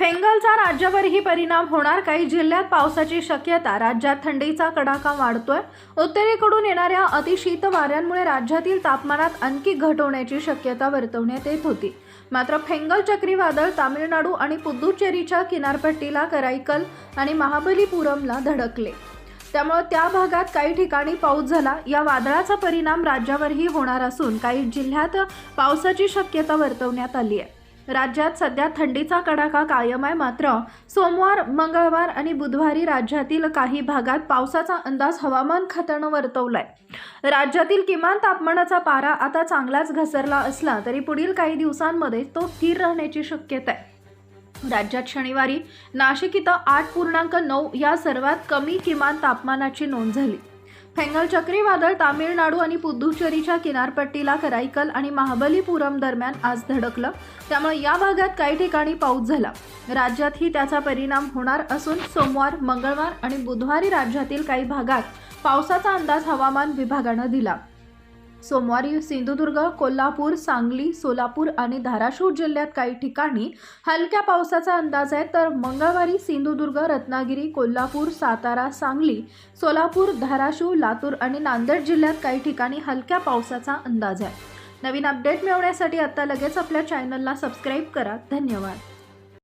फेंगलचा राज्यावरही परिणाम होणार. काही जिल्ह्यात पावसाची शक्यता राज्यात थंडीचा कडाका वाढतोय. उत्तरेकडून येणाऱ्या अतिशीत वाऱ्यांमुळे राज्यातील तापमानात आणखी घट होण्याची शक्यता वर्तवण्यात येत होती. मात्र फेंगल चक्रीवादळ तामिळनाडू आणि पुदुच्चेरीच्या किनारपट्टीला कराईकल आणि महाबलीपुरमला धडकले. त्यामुळे त्या भागात काही ठिकाणी पाऊस झाला. या वादळाचा परिणाम राज्यावरही होणार असून काही जिल्ह्यात पावसाची शक्यता वर्तवण्यात आली आहे. राज्यात सध्या थंडीचा कडाका कायम आहे. मात्र सोमवार मंगळवार आणि बुधवारी राज्यातील काही भागात पावसाचा अंदाज हवामान खात्यानं वर्तवलाय. राज्यातील किमान तापमानाचा पारा आता चांगलाच घसरला असला तरी पुढील काही दिवसांमध्ये तो स्थिर राहण्याची शक्यता आहे. राज्यात शनिवारी नाशिक इथं आठ पूर्णांक नऊ या सर्वात कमी किमान तापमानाची नोंद झाली. फेंगल चक्रीवादळ तामिळनाडू आणि पुदुच्चेरीच्या किनारपट्टीला कराईकल आणि महाबलीपुरम दरम्यान आज धडकलं. त्यामुळे या भागात काही ठिकाणी पाऊस झाला. राज्यातही त्याचा परिणाम होणार असून सोमवार मंगळवार आणि बुधवारी राज्यातील काही भागात पावसाचा अंदाज हवामान विभागानं दिला. सोमवारी सिंधुदुर्ग कोल्हापूर सांगली सोलापूर आणि धाराशिव जिल्ह्यात काही ठिकाणी हलक्या पावसाचा अंदाज आहे. तर मंगळवारी सिंधुदुर्ग रत्नागिरी कोल्हापूर सातारा सांगली सोलापूर धाराशिव लातूर आणि नांदेड जिल्ह्यात काही ठिकाणी हलक्या पावसाचा अंदाज आहे. नवीन अपडेट मिळवण्यासाठी आता लगेच आपल्या चॅनलला सबस्क्राईब करा. धन्यवाद.